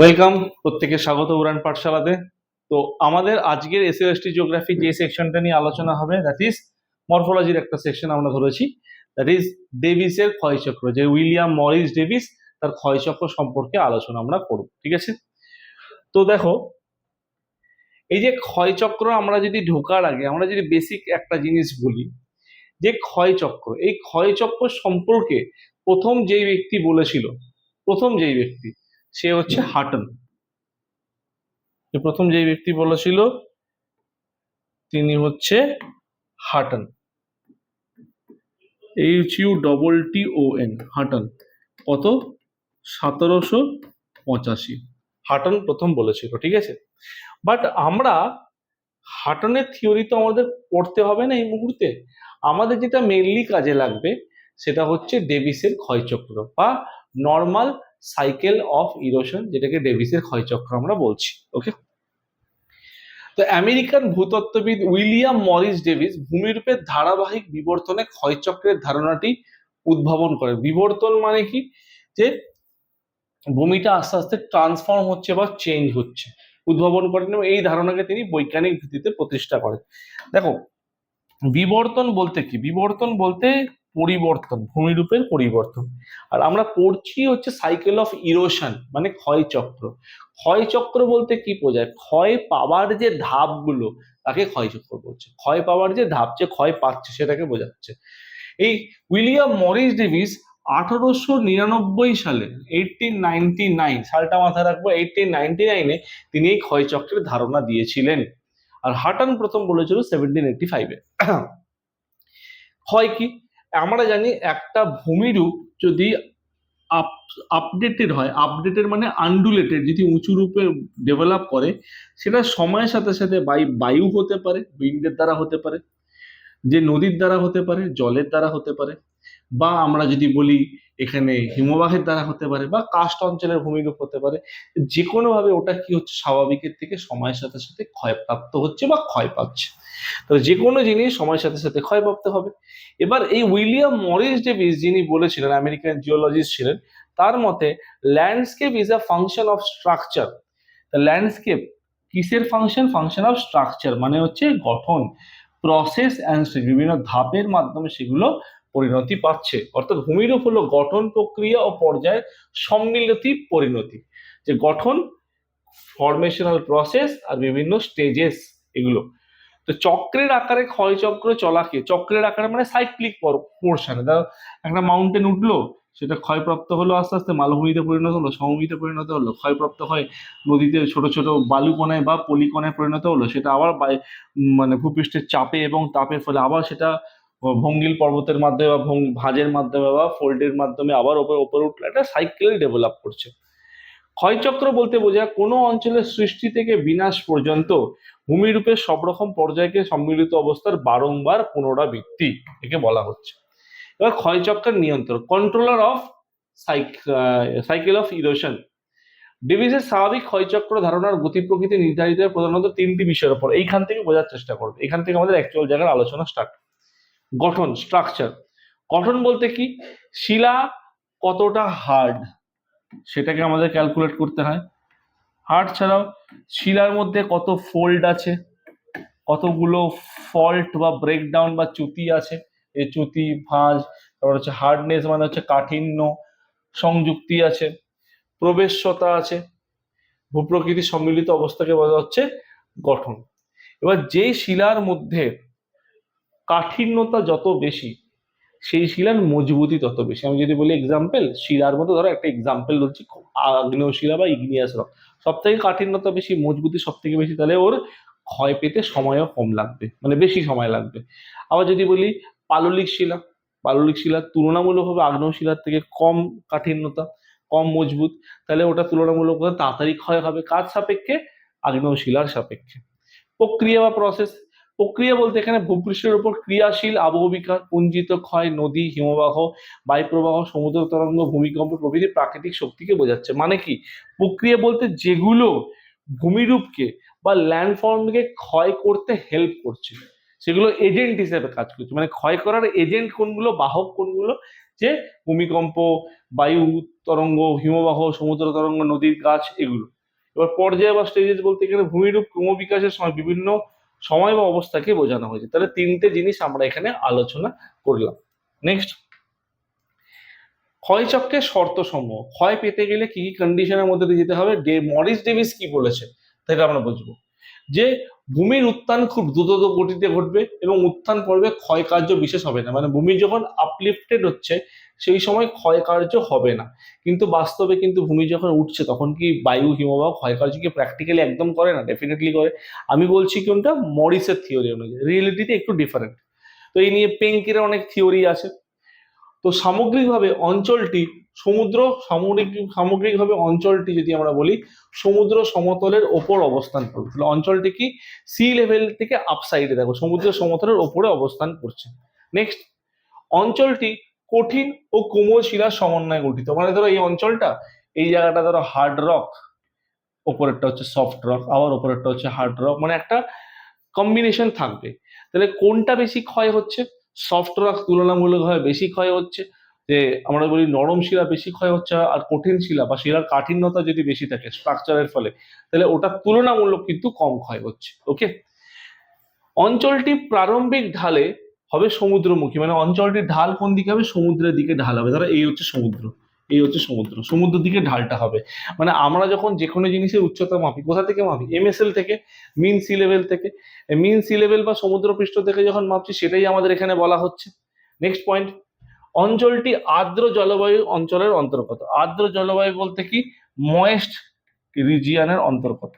Welcome প্রত্যেকে স্বাগত উড়ান পাঠশালাতে। তো আমাদের আজকের এসএসটি জিওগ্রাফি যে সেকশনটা নিয়ে আলোচনা হবে দ্যাট ইজ মরফোলজির একটা সেকশন আমরা ধরেছি। দ্যাট ইজ ডেভিসের ক্ষয়চক্র, যে উইলিয়াম মরিস ডেভিস তার ক্ষয়চক্র সম্পর্কে আলোচনা আমরা করব, ঠিক আছে? তো দেখো, এই যে ক্ষয়চক্র আমরা যদি ঢোকার আগে, আমরা যদি বেসিক একটা জিনিস বলি, যে ক্ষয়চক্র, এই ক্ষয়চক্র সম্পর্কে প্রথম যেই ব্যক্তি বলেছিল, প্রথম যেই ব্যক্তি সে হচ্ছে হাটন প্রথম যে ব্যক্তি বলেছিল, তিনি হচ্ছে Hutton. H U double T O N Hutton. কত? সতেরোশো পঁচাশি। হাটন প্রথম বলেছিল, ঠিক আছে? বাট আমরা হাটনের থিওরি তো আমাদের পড়তে হবে না এই মুহূর্তে। আমাদের যেটা মেনলি কাজে লাগবে, সেটা হচ্ছে ডেভিসের ক্ষয়চক্র বা নর্মাল সাইকেল অফ ইরোশন, যেটাকে ডেভিসের ক্ষয়চক্র আমরা বলছি ওকে তো আমেরিকান ভূতত্ত্ববিদ উইলিয়াম মরিস ডেভিস ভূমিরূপের ধারাবাহিক বিবর্তনে ক্ষয়চক্রের ধারণাটি উদ্ভাবন করেন। বিবর্তন মানে কি? যে ভূমিটা আস্তে আস্তে ট্রান্সফর্ম হচ্ছে বা চেঞ্জ হচ্ছে। উদ্ভাবন করেন এবং এই ধারণাকে তিনি বৈজ্ঞানিক ভিত্তিতে প্রতিষ্ঠা করেন। দেখো, বিবর্তন বলতে কি? বিবর্তন বলতে পরিবর্তন, ভূমিরূপের পরিবর্তন। আর আমরা পড়ছি হচ্ছে সাইকেল অফ ইরোশন মানে ক্ষয়চক্র ক্ষয়চক্র বলতে কি বোঝায়? ক্ষয় পাওয়ার যে ধাপগুলো, তাকে ক্ষয়চক্র বলছে। ক্ষয় পাওয়ার যে ধাপ, যে ক্ষয় পাচ্ছে, সেটাকে বোঝাচ্ছে। এই উইলিয়াম মরিস ডেভিস আঠারোশো নিরানব্বই সালে এইটিন নাইনটি নাইন সালটা মাথায় রাখব এইটিন নাইনটি নাইনে তিনি এই ক্ষয়চক্রের ধারণা দিয়েছিলেন। আর হাটন প্রথম বলেছিল সেভেন্টিন এইটি ফাইভে ক্ষয় কি? আমরা জানি একটা ভূমিরূপ যদি আপডেটেড হয় আপডেটেড মানে আন্ডুলেটেড যদি উঁচু রূপে ডেভেলপ করে, সেটা সময়ের সাথে সাথে বাই বায়ু হতে পারে উইন্ডের দ্বারা হতে পারে, যে নদীর দ্বারা হতে পারে, জলের দ্বারা হতে পারে, বা আমরা যদি বলি এখানে হিমবাহের দ্বারা হতে পারে বা কাস্ট অঞ্চলের ভূমিরূপ হতে পারে যে কোনোভাবে ওটা কি হচ্ছে স্বাভাবিকের থেকে সময়ের সাথে সাথে ক্ষয়প্রাপ্ত হচ্ছে বা ক্ষয় পাচ্ছে তো যে কোনো জিনিস সময়ের সাথে সাথে ক্ষয়প্রাপ্ত হবে। এবার এই উইলিয়াম মরিস ডেভিস যিনি বলেছিলেন, আমেরিকান জিওলজিস্ট ছিলেন, তার মতে landscape is a function of structure. Landscape কিসের ফাংশন? ফাংশন অফ স্ট্রাকচার মানে হচ্ছে গঠন, প্রসেস অ্যান্ড বিভিন্ন ধাপের মাধ্যমে সেগুলো পরিণতি পাচ্ছে। অর্থাৎ ভূমিরূপ হলো গঠন প্রক্রিয়া ও পর্যায়ের সম্মিলিত পরিণতি। যে গঠন ফরমেশনাল প্রসেস আর বিভিন্ন স্টেজেস এগুলো। তো চক্রের আকারে ক্ষয়চক্র চলাকে চক্রের আকারে মানে সাইক্লিক পোর্শনে ধরো একটা মাউন্টেন উঠল, সেটা ক্ষয়প্রাপ্ত হলো আস্তে আস্তে, মালভূমিতে পরিণত হলো, সমভূমিতে পরিণত হলো, ক্ষয়প্রাপ্ত হয় নদীতে ছোট ছোট বালুকণায় বা পলিকণায় পরিণত হলো, সেটা আবার মানে ভূপৃষ্ঠের চাপে এবং তাপের ফলে আবার সেটা ভঙ্গিল পর্বতের মাধ্যমে বা ভাঁজের মাধ্যমে বা ফোল্ডের মাধ্যমে আবার ওপরে ওপরে উঠলে একটা সাইকেল ডেভেলপ করছে। ক্ষয়চক্র বলতে বোঝায় কোনো অঞ্চলের সৃষ্টি থেকে বিনাশ পর্যন্ত ভূমিরূপের সব রকম পর্যায়কে সম্মিলিত অবস্থার বারংবার পুনরাবৃত্তি একে বলা হচ্ছে। এবার ক্ষয়চক্রের নিয়ন্ত্রণ controller of cycle of erosion ডিভিসের স্বাভাবিক ক্ষয়চক্র ধারণার গতি প্রকৃতি নির্ধারিত প্রধানত তিনটি বিষয়ের উপর। এইখান থেকে বোঝার চেষ্টা করবে। এখান থেকে আমাদের অ্যাকচুয়াল জায়গার আলোচনা স্টার্ট গঠন স্ট্রাকচার গঠন বলতে কি? শিলা কতটা হার্ড সেটাকে আমাদের ক্যালকুলেট করতে হয়। হার্ড ছাড়াও শিলার মধ্যে কত ফোল্ড আছে? কতগুলো ফল্ট বা ব্রেকডাউন বা চ্যুতি আছে? এই চ্যুতি, ভাঁজ, তারপর হচ্ছে হার্ডনেস মানে হচ্ছে কাঠিন্য, সংযুক্তি আছে প্রবেশতা আছে, ভূপ্রকৃতি সম্মিলিত অবস্থাকে বলা হচ্ছে গঠন। এবার যেই শিলার মধ্যে কাঠিন্যতা যত বেশি, সেই শিলার মজবুতি তত বেশি। আমি যদি বলি এক্সাম্পল শিলার মধ্যে ধরো একটা এক্সাম্পল বলছি আগ্নেয় শিলা বা ইগনিয়াস রক। সব থেকে কাঠিন্যতা বেশি, মজবুতি সব থেকে বেশি, তাহলে ওর ক্ষয় পেতে সময়ও কম লাগবে মানে বেশি সময় লাগবে। আবার যদি বলি পাললিক শিলা পাললিক শিলা তুলনামূলকভাবে আগ্নেয় শিলার থেকে কম কাঠিন্যতা, কম মজবুত, তাহলে ওটা তুলনামূলকভাবে তাড়াতাড়ি ক্ষয় হবে কার সাপেক্ষে? আগ্নেয় শিলার সাপেক্ষে। প্রক্রিয়া বা প্রসেস প্রক্রিয়া বলতে এখানে ভূপৃষ্ঠের উপর ক্রিয়াশীল আবহবিকার পুঞ্জিত ক্ষয়, নদী, হিমবাহ, বায়ুপ্রবাহ, সমুদ্র তরঙ্গ, ভূমিকম্প প্রভৃতি প্রাকৃতিক শক্তিকে বোঝাচ্ছে। মানে কি? প্রক্রিয়া বলতে যেগুলো ভূমিরূপকে বা ল্যান্ডফর্মকে ক্ষয় করতে হেল্প করছে। সেগুলো এজেন্ট হিসেবে কাজ করছে। মানে ক্ষয় করার এজেন্ট কোনগুলো, বাহক কোনগুলো? যে ভূমিকম্প, বায়ু, তরঙ্গ, হিমবাহ, সমুদ্র তরঙ্গ, নদীর গাছ, এগুলো। এবার পর্যায় বা স্টেজেস বলতে এখানে ভূমিরূপ ক্রমবিকাশের সময় বিভিন্ন সময় বা অবস্থাকে বোঝানো হয়েছে। তাহলে তিনটে জিনিস আমরা এখানে আলোচনা করলাম। নেক্সট ক্ষয়চক্রের শর্ত সমূহ। ক্ষয় পেতে গেলে কি কি কন্ডিশনের মধ্যে দিয়ে যেতে হবে? ডে, মরিস ডেভিস কি বলেছে? সেটা আমরা বুঝব। যে ভূমির উত্থান খুব দ্রুত গতিতে ঘটবে এবং উত্থান পর্বে ক্ষয় কার্য বিশেষ হবে না। মানে ভূমি যখন আপলিফটেড হচ্ছে সেই সময় ক্ষয় কার্য হবে না। কিন্তু বাস্তবে কিন্তু ভূমি যখন উঠছে, তখন কি বায়ু হিমবাহ ক্ষয় কার্য কি প্র্যাকটিক্যালি একদম করে না? ডেফিনেটলি করে। আমি বলছি কোনটা? মরিসের থিওরি অনুযায়ী। রিয়েলিটিতে একটু ডিফারেন্ট তো এই নিয়ে পেঙ্কির অনেক থিওরি আছে। তো সামগ্রিকভাবে অঞ্চলটি, সমুদ্র সামগ্রিক সামগ্রিকভাবে অঞ্চলটি যদি আমরা বলি, সমুদ্র সমতলের ওপর অবস্থান করবে। তাহলে অঞ্চলটি কি? সি লেভেল থেকে আপসাইডে দেখো সমুদ্র সমতলের ওপরে অবস্থান করছে। নেক্সট অঞ্চলটি কঠিন ও কোমল শিলার সমন্বয়ে গঠিত। মানে ধরো এই অঞ্চলটা, এই জায়গাটা ধরো হার্ড রক ওপরেরটা হচ্ছে সফট রক আবার ওপরেরটা হচ্ছে হার্ড রক মানে একটা কম্বিনেশন থাকবে। তাহলে কোনটা বেশি ক্ষয় হচ্ছে? সফট রক তুলনামূলকভাবে বেশি ক্ষয় হচ্ছে, যে আমরা বলি নরম শিলা বেশি ক্ষয় হচ্ছে, আর কঠিন শিলা বা শিলার কাঠিন্যতা যদি বেশি থাকে স্ট্রাকচারের ফলে, তাহলে ওটা তুলনামূলক কিন্তু কম ক্ষয় হচ্ছে ওকে অঞ্চলটি প্রারম্ভিক ঢালে হবে সমুদ্রমুখী মানে অঞ্চলটির ঢাল কোন দিকে হবে? সমুদ্রের দিকে ঢাল হবে। ধরো এই হচ্ছে সমুদ্র, এই হচ্ছে সমুদ্র, সমুদ্রের দিকে ঢালটা হবে। মানে আমরা যখন যে কোনো জিনিসের উচ্চতা মাপি, কোথা থেকে মাপি? এমএসএল থেকে মিন সি লেভেল থেকে। মিন সি লেভেল বা সমুদ্রপৃষ্ঠ থেকে যখন মাপছি, সেটাই আমাদের এখানে বলা হচ্ছে। নেক্সট পয়েন্ট অঞ্চলটি আর্দ্র জলবায়ু অঞ্চলের অন্তর্গত। আর্দ্র জলবায়ু বলতে কি? ময়েস্ট রিজিয়ানের অন্তর্গত।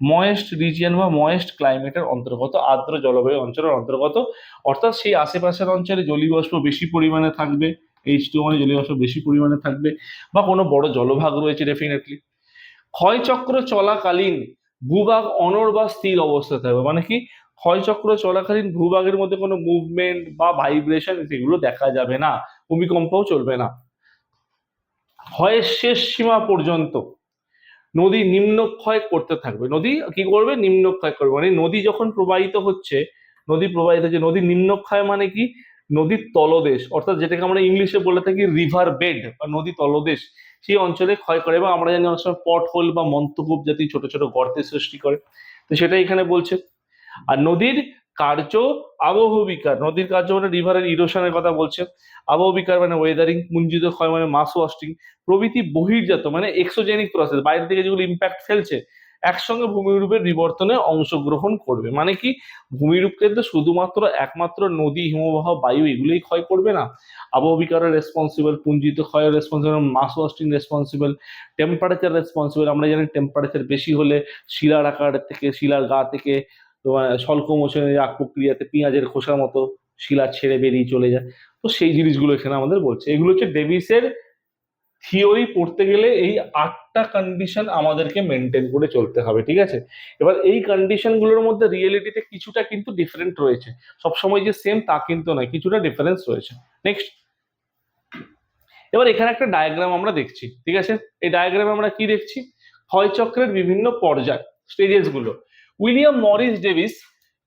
ময়েস্ট রিজিয়ন বা ময়েস্ট ক্লাইমেটের অন্তর্গত আর্দ্র জলবায়ু অঞ্চলের অন্তর্গত। অর্থাৎ সেই আশেপাশের অঞ্চলে জলীয়বাষ্প বেশি পরিমাণে থাকবে এইচ টু মানে জলীয়বাষ্প বেশি পরিমাণে থাকবে বা কোনো বড় জলভাগ রয়েছে ডেফিনেটলি ক্ষয়চক্র চলাকালীন ভূভাগ অনর বা স্থির অবস্থায় থাকবে মানে কি? ক্ষয়চক্র চলাকালীন ভূভাগের মধ্যে কোনো মুভমেন্ট বা ভাইব্রেশন সেগুলো দেখা যাবে না, ভূমিকম্পও চলবে না। ক্ষয়ের শেষ সীমা পর্যন্ত নদী নিম্নক্ষয় করতে থাকবে। নদী কি করবে? নিম্নক্ষয় করবে। মানে নদী যখন প্রবাহিত হচ্ছে, নদী প্রবাহিত হচ্ছে, নদী নিম্নক্ষয় মানে কি? নদীর তলদেশ। অর্থাৎ যেটাকে আমরা ইংলিশে বলে থাকি রিভার বেড বা নদী তলদেশ। সেই অঞ্চলে ক্ষয় করে এবং আমরা জানি অনেক সময় পট হোল বা মন্তকূপ জাতীয় ছোট ছোট গর্তের সৃষ্টি করে। তো সেটাই এখানে বলছে। আর নদীর কার্য আবহবিকার নদীর কার্য মানে রিভারের ইরোশনের কথা বলছে আবহবিকার মানে ওয়েদারিং পুঞ্জিত ক্ষয় মানে মাস ওয়াস্টিং প্রভৃতি বহির্জাত মানে এক্সোজেনিক প্রসেস বাইরে থেকে যেগুলো ইম্প্যাক্ট ফেলছে, একসঙ্গে ভূমিরূপের বিবর্তনে অংশগ্রহণ করবে। মানে কি? ভূমিরূপ কিন্তু শুধুমাত্র একমাত্র নদী, হিমবাহ, বায়ু এগুলোই ক্ষয় করবে না। আবহবিকারের রেসপন্সিবল পুঞ্জিত ক্ষয়ের responsible mass wasting responsible temperature responsible আমরা জানি টেম্পারেচার বেশি হলে শিলার আকার থেকে, শিলার গা থেকে তোমার স্বল্প মোচনের আগ প্রক্রিয়াতে পেঁয়াজের খোসার মতো শিলা ছেড়ে বেরিয়ে চলে যায়। তো সেই জিনিসগুলো এখানে আমাদের বলছে। এগুলো হচ্ছে ডেভিসের থিওরি পড়তে গেলে এই আটটা কন্ডিশন আমাদেরকে মেনটেন করে চলতে হবে, ঠিক আছে? এবার এই কন্ডিশনগুলোর মধ্যে রিয়েলিটিতে কিছুটা কিন্তু ডিফারেন্ট রয়েছে। সবসময় যে সেম তা কিন্তু নয়, কিছুটা ডিফারেন্স রয়েছে। নেক্সট এবার এখানে একটা ডায়াগ্রাম আমরা দেখছি, ঠিক আছে? এই ডায়াগ্রামে আমরা কি দেখছি? ক্ষয়চক্রের বিভিন্ন পর্যায় স্টেজেসগুলো। উইলিয়াম মরিস ডেভিস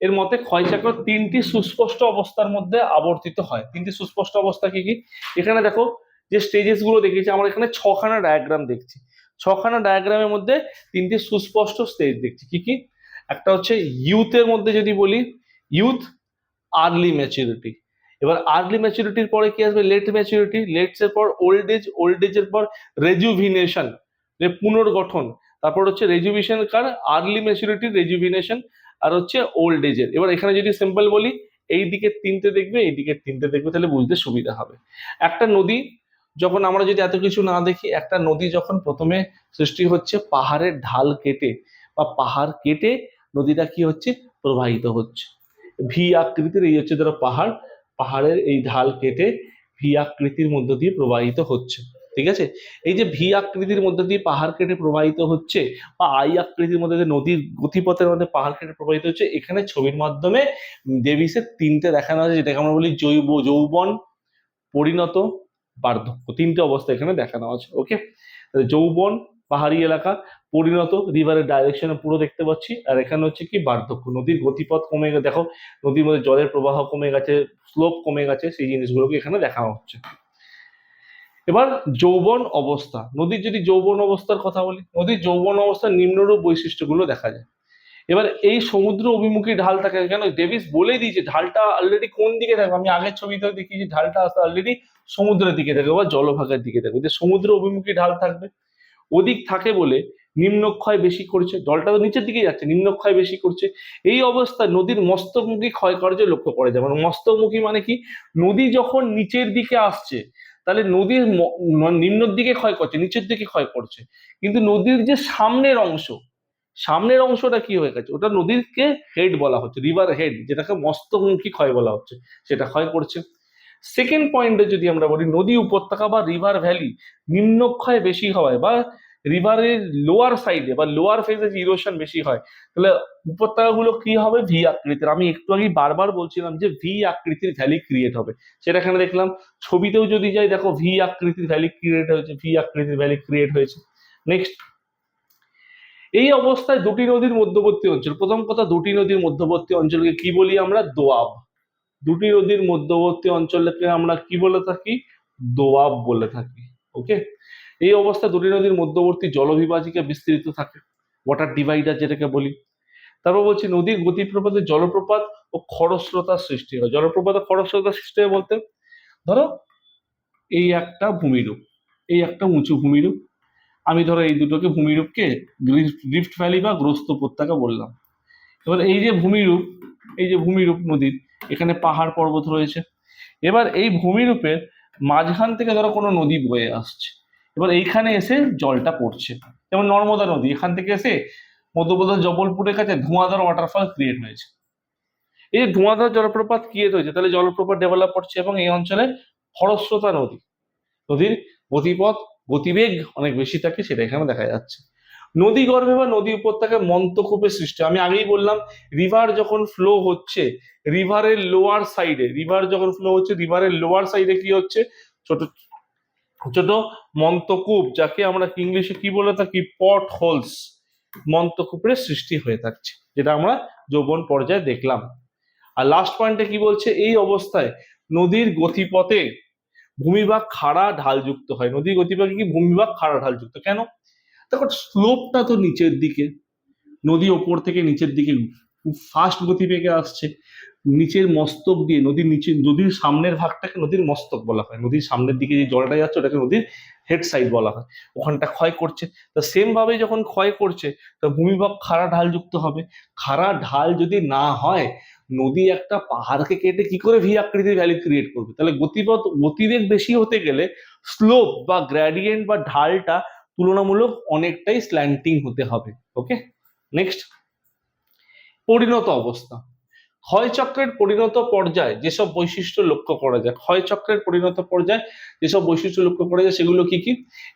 এর মতে ক্ষয়চক্র তিনটি সুস্পষ্ট অবস্থার মধ্যে আবর্তিত হয়। তিনটি সুস্পষ্ট অবস্থা কি কি? এখানে দেখো যে স্টেজেসগুলো দেখেছি আমরা এখানে ছখানা ডায়াগ্রাম দেখছি। ছখানা ডায়াগ্রামের মধ্যে তিনটি সুস্পষ্ট স্টেজ দেখছি। কি কি? একটা হচ্ছে ইউথের মধ্যে যদি বলি ইউথ আর্লি ম্যাচুরিটি এবার আর্লি ম্যাচুরিটির পরে কি আসবে? লেট ম্যাচুরিটি লেটস এর পর ওল্ড এজ ওল্ড এজের পর রেজুভিনেশন পুনর্গঠন। তারপর হচ্ছে রেজুভিশন কার? আর্লি ম্যাচুরিটি রেজুভিনেশন আর হচ্ছে ওল্ড এজের এবার এখানে যদি সিম্পল বলি, এই দিকে তিনটে দেখবে, এই দিকে তিনটে দেখবে, তাহলে বুঝতে সুবিধা হবে। একটা নদী, যখন আমরা যদি এত কিছু না দেখি, একটা নদী যখন প্রথমে সৃষ্টি হচ্ছে পাহাড়ের ঢাল কেটে, বা পাহাড় কেটে নদীটা কি হচ্ছে? প্রবাহিত হচ্ছে। ভি আকৃতির এই হচ্ছে ধরো পাহাড়, পাহাড়ের এই ঢাল কেটে ভি আকৃতির মধ্য দিয়ে প্রবাহিত হচ্ছে। ঠিক আছে? এই যে ভি আকৃতির মধ্যে দিয়ে পাহাড় কেটে প্রবাহিত হচ্ছে বা আই আকৃতির মধ্যে দিয়ে নদীর গতিপথের মধ্যে পাহাড় কেটে প্রবাহিত হচ্ছে, এখানে ছবির মাধ্যমে ডেভিসের তিনটে দেখানো হয়েছে যেটাকে আমরা বলি জৈব যৌবন, পরিণত, বার্ধক্য। তিনটে অবস্থা এখানে দেখানো আছে ওকে যৌবন, পাহাড়ি এলাকা, পরিণত রিভারের ডাইরেকশনে পুরো দেখতে পাচ্ছি, আর এখানে হচ্ছে কি বার্ধক্য। নদীর গতিপথ কমে গেছে, দেখো, নদীর মধ্যে জলের প্রবাহ কমে গেছে স্লোপ কমে গেছে, সেই জিনিসগুলোকে এখানে দেখানো হচ্ছে। এবার যৌবন অবস্থা। নদীর যদি যৌবন অবস্থার কথা বলি, নদীর যৌবন অবস্থার নিম্নরূপ বৈশিষ্ট্যগুলো দেখা যায়। এবার এই সমুদ্র অভিমুখী ঢাল থাকে কেন ডেভিস বলেই দিয়েছে ঢালটা অলরেডি কোন দিকে থাকবে? আমি আগের ছবিতে দেখিয়েছি ঢালটা আসলে অলরেডি সমুদ্রের দিকে থাকবে বা জলভাগের দিকে থাকবে। যে সমুদ্র অভিমুখী ঢাল থাকবে, ওদিক থাকে বলে নিম্নক্ষয় বেশি করছে। জলটা তো নিচের দিকে যাচ্ছে, নিম্নক্ষয় বেশি করছে। এই অবস্থায় নদীর মস্তকমুখী ক্ষয় কার্য লক্ষ্য করা যায়। মানে মস্তকমুখী মানে কি? নদী যখন নিচের দিকে আসছে তাহলে নদীর নিম্ন দিকে ক্ষয় করছে, নিচের দিকে ক্ষয় করছে। কিন্তু নদীর যে সামনের অংশ, সামনের অংশটা কি হয়ে গেছে? ওটা নদীরকে হেড বলা হচ্ছে রিভার হেড যেটাকে মস্তমুখী ক্ষয় বলা হচ্ছে, সেটা ক্ষয় করছে। সেকেন্ড পয়েন্টে যদি আমরা বলি, নদী উপত্যকা বা রিভার ভ্যালি নিম্নক্ষয় বেশি হওয়ায় বা রিভারের লোয়ার সাইডে বা লোয়ার ফেজে যে ইরোশন বেশি হয়, তাহলে উপত্যকাগুলো কি হবে? ভি আকৃতির। আমি একটু আগে বারবার বলছিলাম যে ভি আকৃতির ভ্যালি ক্রিয়েট হবে। সেটা এখানে দেখলাম। ছবিতেও যদি যাই, দেখো ভি আকৃতির ভ্যালি ক্রিয়েট হয়েছে ভি আকৃতির ভ্যালি ক্রিয়েট হয়েছে। নেক্সট এই অবস্থায় দুটি নদীর মধ্যবর্তী অঞ্চল। প্রথম কথা, দুটি নদীর মধ্যবর্তী অঞ্চলকে কি বলি আমরা? দোয়াব। দুটি নদীর মধ্যবর্তী অঞ্চলকে আমরা কি বলে থাকি? দোয়াব বলে থাকি। ওকে এই অবস্থা দুটি নদীর মধ্যবর্তী জলবিভাজিকা বিস্তৃত থাকে। ওয়াটার ডিভাইডার যেটাকে বলি। তারপর বলছি, নদীর গতিপ্রপাতে জলপ্রপাত ও খরস্রোতার সৃষ্টি হয়। জলপ্রপাত ও খরস্রোতার সৃষ্টি হয় বলতে, ধরো এই একটা ভূমিরূপ, এই একটা উঁচু ভূমিরূপ। আমি ধরো এই দুটোকে ভূমিরূপকে রিফ্ট ভ্যালি বা গ্রস্ত উপত্যকা বললাম। এবার এই যে ভূমিরূপ, এই যে ভূমিরূপ নদীর, এখানে পাহাড় পর্বত রয়েছে। এবার এই ভূমিরূপের মাঝখান থেকে ধরো কোনো নদী বয়ে আসছে। এবার এইখানে এসে জলটা পড়ছে। যেমন নর্মদা নদী, এখান থেকে এসে মধ্যপ্রদেশ জবলপুরের কাছে ধোঁয়াধার ওয়াটারফল ক্রিয়েট হয়েছে। এই ধোঁয়াধার জলপ্রপাত ক্রিয়েট হয়েছে? তাহলে জলপ্রপাত ডেভেলপ করছে এবং এই অঞ্চলে খরস্রোতা নদী। নদীর গতিপথ, গতিবেগ অনেক বেশি থাকে, সেটা এখানে দেখা যাচ্ছে। নদী গর্ভে বা নদী উপত্যকায় মন্তকূপের সৃষ্টি আমি আগেই বললাম রিভার যখন ফ্লো হচ্ছে রিভারের লোয়ার সাইডে রিভার যখন ফ্লো হচ্ছে রিভারের লোয়ার সাইডে কি হচ্ছে? ছোট ছোট মন্তকূপ, যাকে আমরা ইংলিশে কি বলে থাকি? পট হোলস মন্তকূপের সৃষ্টি হয়ে থাকছে, যেটা আমরা যৌবন পর্যায়ে দেখলাম। আর লাস্ট পয়েন্টে কি বলছে? এই অবস্থায় নদীর গতিপথে ভূমিভাগ খাড়া ঢালযুক্ত হয়। নদীর গতিপথে কি? ভূমিভাগ খাড়া ঢালযুক্ত। কেন? দেখো স্লোপটা তো নিচের দিকে, নদী ওপর থেকে নিচের দিকে ফাস্ট গতিবেগে আসছে। নিচের মস্তক দিয়ে নদীর নিচে, নদীর সামনের ভাগটাকে নদীর মস্তক বলা হয়। নদীর সামনের দিকে যে জলটা যাচ্ছে ওটাকে নদীর হেড সাইড বলা হয়। ওখানটা ক্ষয় করছে। তা সেম ভাবে যখন ক্ষয় করছে, তা ভূমিভাগ খাড়া ঢালযুক্ত হবে। খাড়া ঢাল যদি না হয়, নদী একটা পাহাড়কে কেটে কি করে ভি আকৃতির ভ্যালি ক্রিয়েট করবে? তাহলে গতিপথ, গতিবেগ বেশি হতে গেলে স্লোপ বা গ্র্যাডিয়েন্ট বা ঢালটা তুলনামূলক অনেকটাই স্ল্যান্টিং হতে হবে। ওকে নেক্সট পরিণত অবস্থা। ক্ষয়চক্রের পরিণত পর্যায়ে যেসব বৈশিষ্ট্য লক্ষ্য করা যায়, ক্ষয়চক্রের পরিণত পর্যায়ে যেসব বৈশিষ্ট্য লক্ষ্য করা যায় সেগুলো কি কি?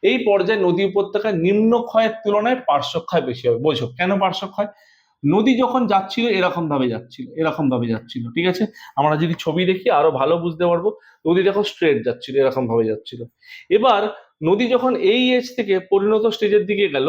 এই পর্যায়ে নদী উপত্যকায় নিম্ন ক্ষয়ের তুলনায় পার্শ্বক্ষয় বেশি হবে। বোঝো, কেন পার্শ্বক্ষয় নদী যখন যাচ্ছিল এরকম ভাবে যাচ্ছিল এরকম ভাবে যাচ্ছিল, ঠিক আছে? আমরা যদি ছবি দেখি, আরও ভালো বুঝতে পারব, নদী দেখো স্ট্রেট যাচ্ছিল এরকম ভাবে যাচ্ছিল। এবার নদী যখন এই এজ থেকে পরিণত স্টেজের দিকে গেল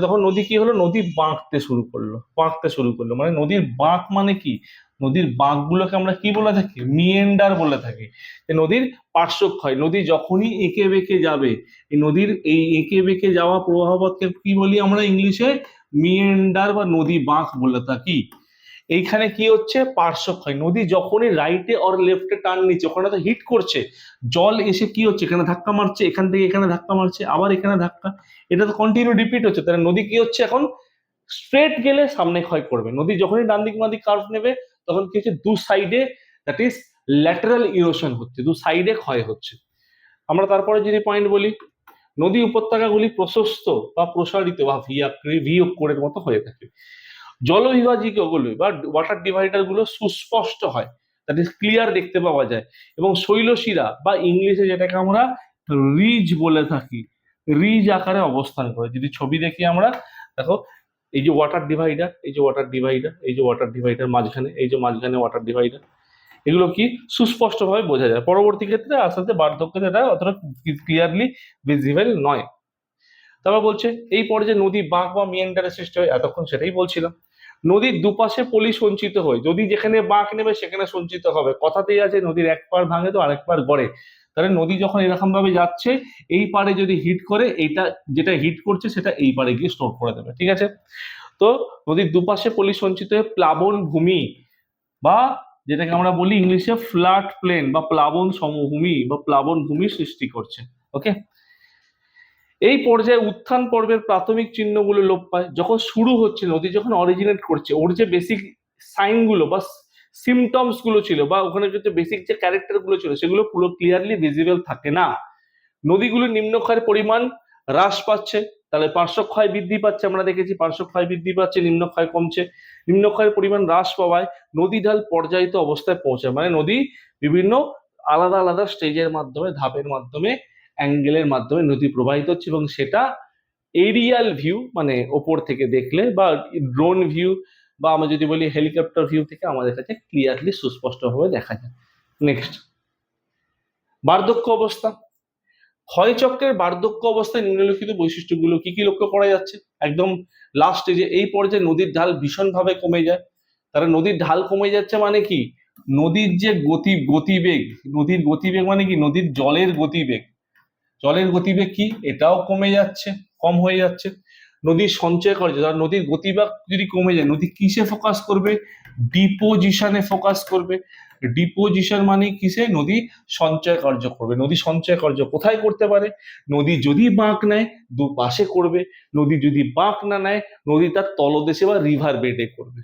তখন নদী কি হলো? নদী বাঁকতে শুরু করল। বাঁকতে শুরু করল। মানে নদীর বাঁক মানে কি? নদীর বাঁকগুলোকে আমরা কি বলে থাকি? মিয়েন্ডার বলে থাকি। নদীর পার্শ্বক্ষয়, নদী যখনই এঁকে বেঁকে যাবে, এই নদীর এই এঁকে বেঁকে যাওয়া প্রবাহপথকে কি বলি আমরা ইংলিশে? মিয়েন্ডার বা নদী বাঁক বলে থাকি। এইখানে কি হচ্ছে? পার্শ্বক্ষয়। নদী যখনই রাইটে অর লেফটে টার্ন নিচ্ছে ওখানে তো হিট করছে, জল এসে কি হচ্ছে? এখানে ধাক্কা মারছে, এখান থেকে এখানে ধাক্কা মারছে, আবার এখানে ধাক্কা। এটা তো কন্টিনিউ রিপিট হচ্ছে। তাহলে নদী কি হচ্ছে এখন? স্ট্রেট গেলে সামনে ক্ষয় করবে। নদী যখনই ডান দিক বাঁ দিক কার্ভ নেবে, তখন কি হচ্ছে? দু সাইডে দ্যাট ইজ ল্যাটারাল ইরোশন হচ্ছে, দু সাইডে ক্ষয় হচ্ছে। আমরা তারপরে যদি পয়েন্ট বলি, নদী উপত্যকাগুলি প্রশস্ত বা প্রসারিত বা ভি আকৃতি ভি অক্ষরের মতো হয়ে থাকে। জলবিভাজিকাগুলো বা ওয়াটার ডিভাইডারগুলো সুস্পষ্ট হয়। দ্যাট ইজ ক্লিয়ার দেখতে পাওয়া যায়। এবং শৈলশিরা, বা ইংলিশে যেটাকে আমরা রিজ বলে থাকি, রিজ আকারে অবস্থান করে। যদি ছবি দেখি আমরা, দেখো, এই যে ওয়াটার ডিভাইডার এই যে ওয়াটার ডিভাইডার এই যে ওয়াটার ডিভাইডার মাঝখানে, এই যে মাঝখানে ওয়াটার ডিভাইডার এগুলো কি সুস্পষ্টভাবে বোঝা যায়। পরবর্তী ক্ষেত্রে আস্তে আস্তে বার্ধক্যতে এটা অতটা ক্লিয়ারলি ভিজিবল নয়। তারপর বলছে, এই পর্যায়ে নদী বাঁক বা মিয়েন্ডারের সৃষ্টি হয়, এতক্ষণ সেটাই বলছিলাম। নদীর দুপাশে পলি সঞ্চিত হয়। যদি যেখানে বাঁক নেবে, সেখানে সঞ্চিত হবে। কথাতেই আছে, নদীর এক পার ভাঙে তো আরেক পার গড়ে। তাহলে নদী যখন এরকম ভাবে যাচ্ছে, এই পারে যদি হিট করে, এইটা যেটা হিট করছে, সেটা এই পারে গিয়ে স্টোর করে দেবে, ঠিক আছে? তো নদীর দুপাশে পলি সঞ্চিত হয়ে প্লাবন ভূমি বা যেটাকে আমরা বলি ইংলিশে ফ্ল্যাট প্লেন বা প্লাবন সমভূমি বা প্লাবন ভূমি সৃষ্টি করছে ওকে এই পর্যায়ে উত্থান পর্বের প্রাথমিক চিহ্নগুলো লোপ পায়। যখন শুরু হচ্ছে নদী যখন অরিজিনেট করছে, ওর যে বেসিক সাইনগুলো বা সিমটমসগুলো ছিল বা ওখানে যে বেসিক যে ক্যারেক্টারগুলো ছিল, সেগুলো পুরো ক্লিয়ারলি ভিজিবল থাকে না। নদীগুলো নিম্নক্ষয়ের পরিমাণ হ্রাস পাচ্ছে, তাহলে পার্শ্বক্ষয় বৃদ্ধি পাচ্ছে, আমরা দেখেছি পার্শ্বক্ষয় বৃদ্ধি পাচ্ছে, নিম্নক্ষয় কমছে। নিম্নক্ষয়ের পরিমাণ হ্রাস পাওয়ায় নদী ঢাল পর্যায়িত অবস্থায় পৌঁছায়। মানে নদী বিভিন্ন আলাদা আলাদা স্টেজের মাধ্যমে, ধাপের মাধ্যমে অ্যাঙ্গেলের মাধ্যমে নদী প্রবাহিত হচ্ছে এবং সেটা এরিয়াল ভিউ মানে ওপর থেকে দেখলে বা ড্রোন ভিউ বা আমরা যদি বলি হেলিকপ্টার ভিউ থেকে আমাদের কাছে ক্লিয়ারলি সুস্পষ্টভাবে দেখা যায়। নেক্সট বার্ধক্য অবস্থা। ক্ষয়চক্রের বার্ধক্য অবস্থায় নিম্নলিখিত বৈশিষ্ট্যগুলো কি কি লক্ষ্য করা যাচ্ছে? একদম লাস্ট স্টেজে এই পর্যায়ে নদীর ঢাল ভীষণভাবে কমে যায়। তারা নদীর ঢাল কমে যাচ্ছে মানে কি? নদীর যে গতি, গতিবেগ, নদীর গতিবেগ মানে কি? নদীর জলের গতিবেগ। জলের গতিবেগ কি? এটাও কমে যাচ্ছে, কম হয়ে যাচ্ছে। নদীর সঞ্চয় কার্য ধর নদীর গতিবেগ যদি কমে যায়, নদী কিসে ফোকাস করবে? ডিপোজিশনে ফোকাস করবে। ডিপোজিশন মানে কিসে? নদী সঞ্চয় কার্য করবে। নদী সঞ্চয় কার্য কোথায় করতে পারে? নদী যদি বাঁক নেয় দু পাশে করবে। নদী যদি বাঁক না নেয়, নদী তার তলদেশে বা রিভার বেডে করবে।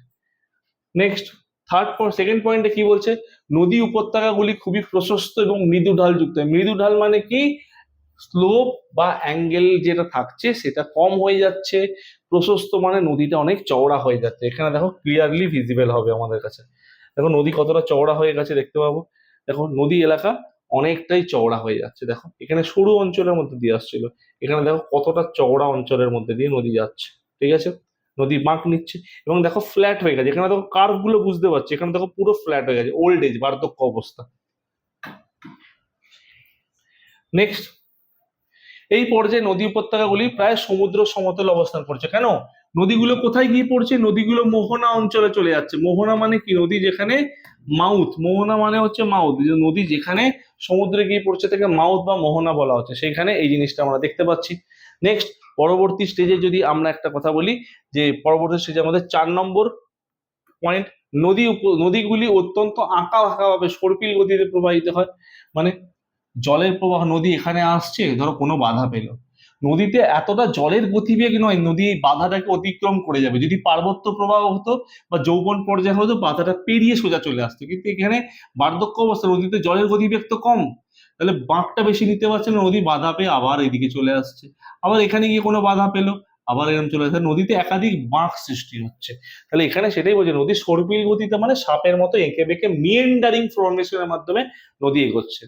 নেক্সট থার্ড পয়েন্ট সেকেন্ড পয়েন্টে কি বলছে? নদী উপত্যকাগুলি খুবই প্রশস্ত এবং মৃদু ঢাল যুক্ত। মৃদু ঢাল মানে কি? স্লোপ বা অ্যাঙ্গেল যেটা থাকছে সেটা কম হয়ে যাচ্ছে, প্রশস্ত মানে নদীটা অনেক চওড়া হয়ে যাচ্ছে। এখানে দেখো ক্লিয়ারলি ভিজিবল হবে আমাদের কাছে। দেখো নদী কতটা চওড়া হয়ে গেছে দেখতে পাবো। দেখো নদী এলাকা অনেকটাই চওড়া হয়ে যাচ্ছে। দেখো এখানে সরু অঞ্চলের মধ্যে দিয়ে আসছিল। এখানে দেখো কতটা চওড়া অঞ্চলের মধ্যে দিয়ে নদী যাচ্ছে। ঠিক আছে? নদী বাঁক নিচ্ছে এবং দেখো ফ্ল্যাট হয়ে গেছে। এখানে দেখো কার্ভগুলো বুঝতে পারছি। এখানে দেখো পুরো ফ্ল্যাট হয়ে গেছে। ওল্ড এজ বার্ধক্য অবস্থা। নেক্সট এই পর্যায়ে নদী উপত্যকাগুলি প্রায় সমুদ্র সমতল অবস্থান করছে। কেন? নদীগুলো কোথায় গিয়ে পড়ছে? নদীগুলো মোহনা অঞ্চলে চলে যাচ্ছে। মোহনা মানে কি? নদী যেখানে মাউথ, মোহনা মানে হচ্ছে মাউথ। নদী যেখানে সমুদ্রে গিয়ে পড়ছে তাকে মাউথ বা মোহনা বলা হচ্ছে। সেইখানে এই জিনিসটা আমরা দেখতে পাচ্ছি। নেক্সট পরবর্তী স্টেজে যদি আমরা একটা কথা বলি, যে পরবর্তী স্টেজে আমাদের চার নম্বর পয়েন্ট নদী নদীগুলি অত্যন্ত আঁকা আঁকা ভাবে সর্পিল গতিতে প্রবাহিত হয়। মানে জলের প্রবাহ, নদী এখানে আসছে, ধরো কোনো বাধা পেল। নদীতে এতটা জলের গতিবেগ নয়, নদী এই বাধাটাকে অতিক্রম করে যাবে। যদি পার্বত্য প্রবাহ হতো বা যৌবন পর্যায়ে হতো, বাধাটা পেরিয়ে সোজা চলে আসতো। কিন্তু এখানে বার্ধক্য অবস্থা, নদীতে জলের গতিবেগ তো কম। তাহলে বাঁকটা বেশি নিতে পারছে না, নদী বাধা পেয়ে আবার এদিকে চলে আসছে। আবার এখানে গিয়ে কোনো বাধা পেল। আবার এরকম চলে আসছে নদীতে একাধিক বাঁক সৃষ্টি হচ্ছে। তাহলে এখানে সেটাই বলছে নদী সর্পিল গতিতে মানে সাপের মতো এঁকে বেঁকে মিয়েন্ডারিং ফর্মেশনের মাধ্যমে নদী এগোচ্ছে।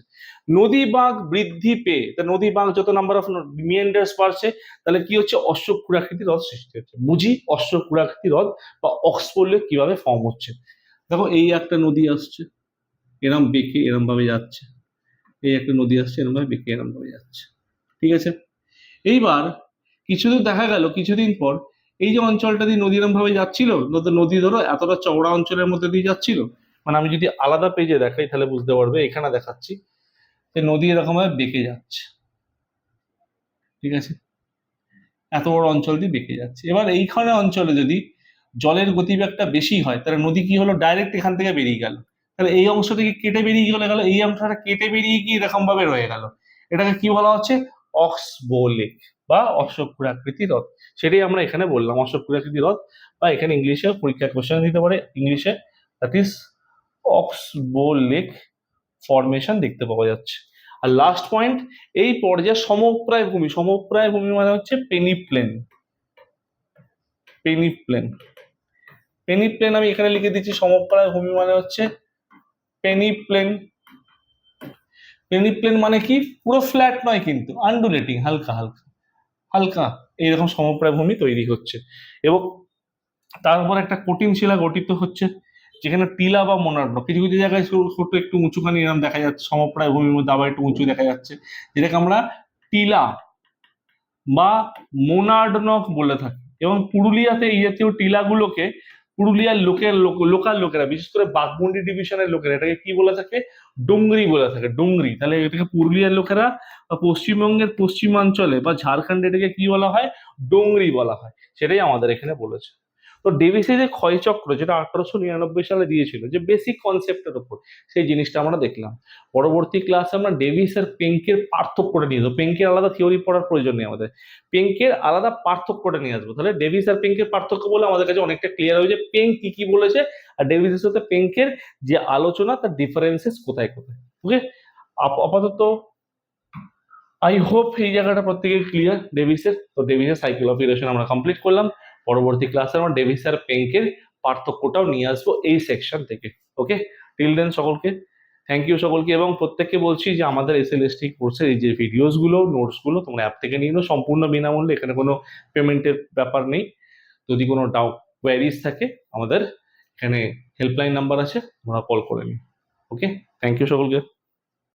নদী বাঁক বৃদ্ধি পেয়ে, তা নদী বাঁক যত নাম্বার অফ মিয়েন্ডার্স বাড়ছে, তাহলে কি হচ্ছে? অশ্বক্ষুরাকৃতি হ্রদ সৃষ্টি হচ্ছে। বুঝি অশ্বক্ষুরাকৃতি হ্রদ বা অক্সফোর্ডে কীভাবে ফর্ম হচ্ছে। দেখো, এই একটা নদী আসছে, এরম বেঁকে এরম ভাবে যাচ্ছে। এই একটা নদী আসছে এরম ভাবে বেঁকে এরম ভাবে যাচ্ছে। ঠিক আছে? এইবার কিছুদিন দেখা গেল, কিছুদিন পর এই যে অঞ্চলটা দিয়ে নদী ভাবে যাচ্ছিল, নদী ধরো এতটা চওড়া অঞ্চলের মধ্যে দিয়ে যাচ্ছিল মানে আমি যদি আলাদা পেজে দেখাই তাহলে বুঝতে পারবে, এখানে দেখাচ্ছি নদী এরকম ভাবে বেঁকে যাচ্ছে। ঠিক আছে? এত বড় অঞ্চল দিয়ে বেঁকে যাচ্ছে। এবার এইখানে অঞ্চলে যদি জলের গতিবেগটা বেশি হয়, তাহলে নদী কি হলো? ডাইরেক্ট এখান থেকে বেরিয়ে গেল। তাহলে এই অংশ থেকে কেটে বেরিয়ে গেলে গেল, এই অংশটা কেটে বেরিয়ে গিয়ে এরকম ভাবে রয়ে গেল। এটাকে কি বলা হচ্ছে? অক্সবো লেক বা অশ্বক্ষুরাকৃতি হ্রদ সেটাই আমরা এখানে বললাম অশ্বক্ষুরাকৃতি হ্রদ বা এখানে ইংলিশে পরীক্ষা কোশ্চেন দিতে পারে। ইংলিশে that is oxbow lake formation দেখতে পাওয়া যাচ্ছে। আর লাস্ট পয়েন্ট এই পর্যায়ে সমপ্রায় ভূমি সমপ্রায় ভূমি মানে হচ্ছে পেনিপ্লেন পেনিপ্লেন পেনিপ্লেন আমি এখানে লিখে দিচ্ছি, সমপ্রায় ভূমি মানে হচ্ছে পেনিপ্লেন পেনিপ্লেন মানে কি? পুরো ফ্ল্যাট নয় কিন্তু আন্ডুলেটিং হালকা হালকা। হালকা এইরকম সমপ্রায় তৈরি হচ্ছে। এবং তারপর একটা কঠিন শিলা গঠিত হচ্ছে, যেখানে টিলা বা মোনার্ড কিছু কিছু জায়গায় ছোট একটু উঁচুখানি এরকম দেখা যাচ্ছে সমপ্রায় ভূমির মধ্যে আবার একটু উঁচু দেখা যাচ্ছে, যেটাকে আমরা টিলা বা মোনার্ডনক বলে থাকি। এবং পুরুলিয়াতে এই জাতীয় টিলাগুলোকে পুরুলিয়ার লোকের লোক, লোকাল লোকেরা, বিশেষ করে বাঘমুন্ডি ডিভিশনের লোকেরা, এটাকে কি বলে থাকে? ডুংরি বলে থাকে, ডুংরি। তাহলে এটাকে পুরুলিয়ার লোকেরা পশ্চিমবঙ্গের পশ্চিমাঞ্চলে বা ঝাড়খণ্ডে এটাকে কি বলা হয়? ডোংরি বলা হয়। সেটাই আমাদের এখানে বলেছে। তো ডেভিসের যে ক্ষয়চক্র, যেটা আঠারোশো নিরানব্বই সালে দিয়েছিল, যে বেসিক কনসেপ্টের উপর সেই জিনিসটা আমরা দেখলাম। পরবর্তী ক্লাসে আমরা ডেভিস আর পেঙ্কের পার্থক্যটা নিয়ে যাব পেঙ্কের আলাদা থিওরি পড়ার প্রয়োজন নেই আমাদের। পেঙ্কের আলাদা পার্থক্যটা নিয়ে আসব। তাহলে ডেভিস আর পেঙ্কের পার্থক্য বলে আমাদের কাছে অনেকটা ক্লিয়ার হয়েছে। পেঙ্ক কি কি বলেছে? আর ডেভিসের সাথে পেঙ্কের যে আলোচনা, তার ডিফারেন্সেস কোথায় কোথায়? ওকে আপাতত আই হোপ এই জায়গাটা প্রত্যেকের ক্লিয়ার ডেভিসের তো ডেভিসের সাইকেল অফ ইরেশন আমরা কমপ্লিট করলাম। পরবর্তী ক্লাসে আমরা ডেভিস আর পেঙ্কের পার্থক্যটাও নিয়ে আসব এই সেকশন থেকে ওকে টিল দেন সকলকে থ্যাংক ইউ সকলকে এবং প্রত্যেককে বলছি যে আমাদের এস এল এস টি কোর্সের এই যে ভিডিওসগুলো নোটসগুলো তোমরা অ্যাপ থেকে নিয়ে নাও, সম্পূর্ণ বিনামূল্যে, এখানে কোনো পেমেন্টের ব্যাপার নেই। যদি কোনো ডাউট কোয়ারিজ থাকে, আমাদের এখানে হেল্পলাইন নাম্বার আছে, তোমরা কল করে নিও ওকে থ্যাংক ইউ সকলকে।